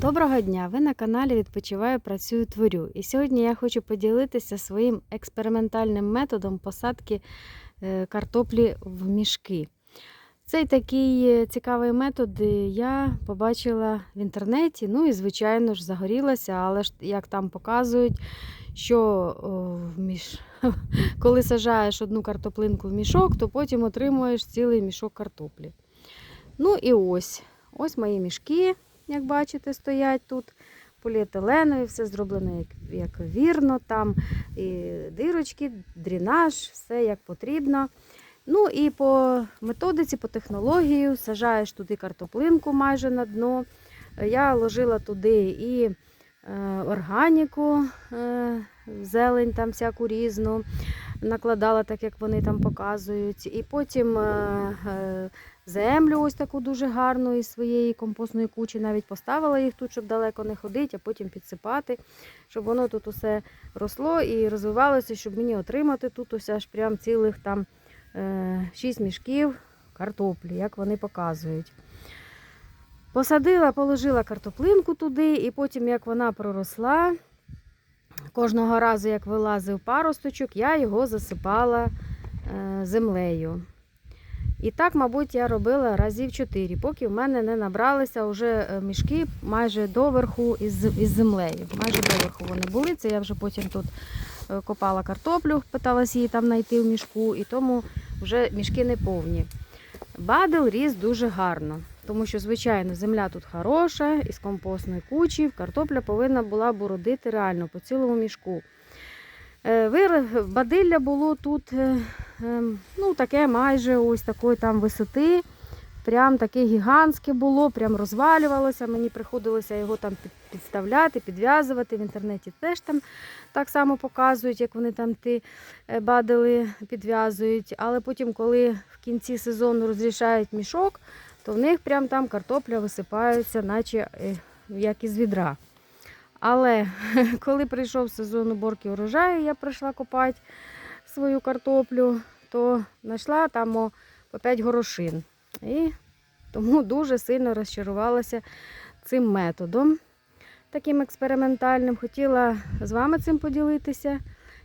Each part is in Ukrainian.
Доброго дня! Ви на каналі Відпочиваю, працюю, творю. І сьогодні я хочу поділитися своїм експериментальним методом посадки е, картоплі в мішки. Цей такий е, цікавий метод е, я побачила в інтернеті. Ну і, звичайно ж, загорілася, але ж як там показують, що о, міш... коли сажаєш одну картоплинку в мішок, то потім отримуєш цілий мішок картоплі. Ну і ось, ось мої мішки як бачите, стоять тут. Поліетиленові, все зроблено як, як вірно, там і дирочки, дренаж, все як потрібно. Ну і по методиці, по технології сажаєш туди картоплинку майже на дно. Я ложила туди і е, органіку, е, зелень там всяку різну, накладала так, як вони там показують. І потім е, е, землю ось таку дуже гарну із своєї компостної кучі. Навіть поставила їх тут, щоб далеко не ходити, а потім підсипати, щоб воно тут усе росло і розвивалося, щоб мені отримати тут ось аж прям цілих там е, 6 мішків картоплі, як вони показують. Посадила, положила картоплинку туди, і потім, як вона проросла, кожного разу, як вилазив паросточок, я його засипала е, землею. І так, мабуть, я робила разів 4, поки в мене не набралися вже мішки майже доверху із, із землею. Майже доверху вони були. Це я вже потім тут е, копала картоплю, питалася її там знайти в мішку, і тому вже мішки не повні. Бадил ріс дуже гарно, тому що, звичайно, земля тут хороша, із компостної кучі, картопля повинна була бородити реально по цілому мішку. Бадилля було тут ну, таке майже ось такої там висоти. Прям таке гігантське було, прям розвалювалося. Мені приходилося його там підставляти, підв'язувати. В інтернеті теж там так само показують, як вони там ті е, бадили підв'язують. Але потім, коли в кінці сезону розрішають мішок, то в них прям там картопля висипається, наче е, як із відра. Але коли прийшов сезон уборки урожаю, я прийшла копати свою картоплю, то знайшла там по 5 горошин. І тому дуже сильно розчарувалася цим методом, таким експериментальним. Хотіла з вами цим поділитися.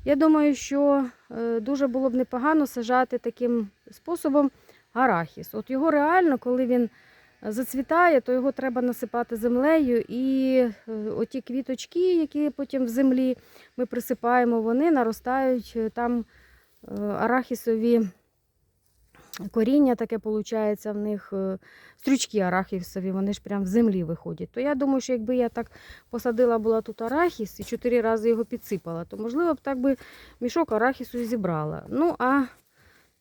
Я думаю, що е, дуже було б непогано сажати таким способом арахіс. От його реально, коли він зацвітає, то його треба насипати землею. І е, оті квіточки, які потім в землі ми присипаємо, вони наростають е, там арахісові коріння таке виходить в них стрючки арахісові, вони ж прям в землі виходять. То я думаю, що якби я так посадила була тут арахіс і чотири рази його підсипала, то можливо б так би мішок арахісу і зібрала. Ну, а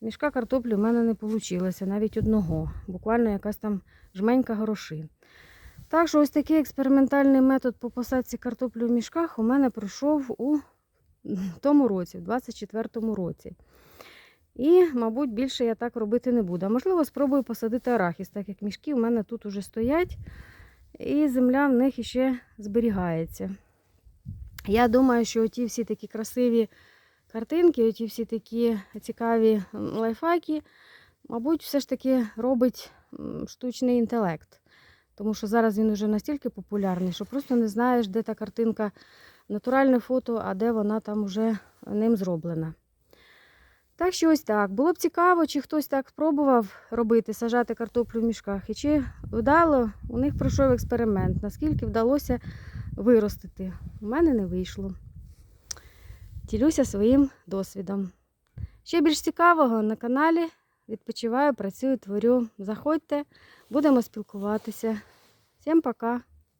мішка картоплі в мене не вийшло, навіть одного. Буквально якась там жменька горошин. Так що ось такий експериментальний метод по посадці картоплі в мішках у мене пройшов у тому році, в 24-му році. І, мабуть, більше я так робити не буду. А можливо, спробую посадити арахіс, так як мішки у мене тут уже стоять, і земля в них ще зберігається. Я думаю, що ті всі такі красиві картинки, оті всі такі цікаві лайфхаки, мабуть, все ж таки робить штучний інтелект. Тому що зараз він вже настільки популярний, що просто не знаєш, де та картинка натуральне фото, а де вона там вже ним зроблена. Так що ось так. Було б цікаво, чи хтось так спробував робити, сажати картоплю в мішках. І чи вдало у них пройшов експеримент, наскільки вдалося виростити. У мене не вийшло. Ділюся своїм досвідом. Ще більш цікавого на каналі відпочиваю, працюю, творю. Заходьте, будемо спілкуватися. Всім пока!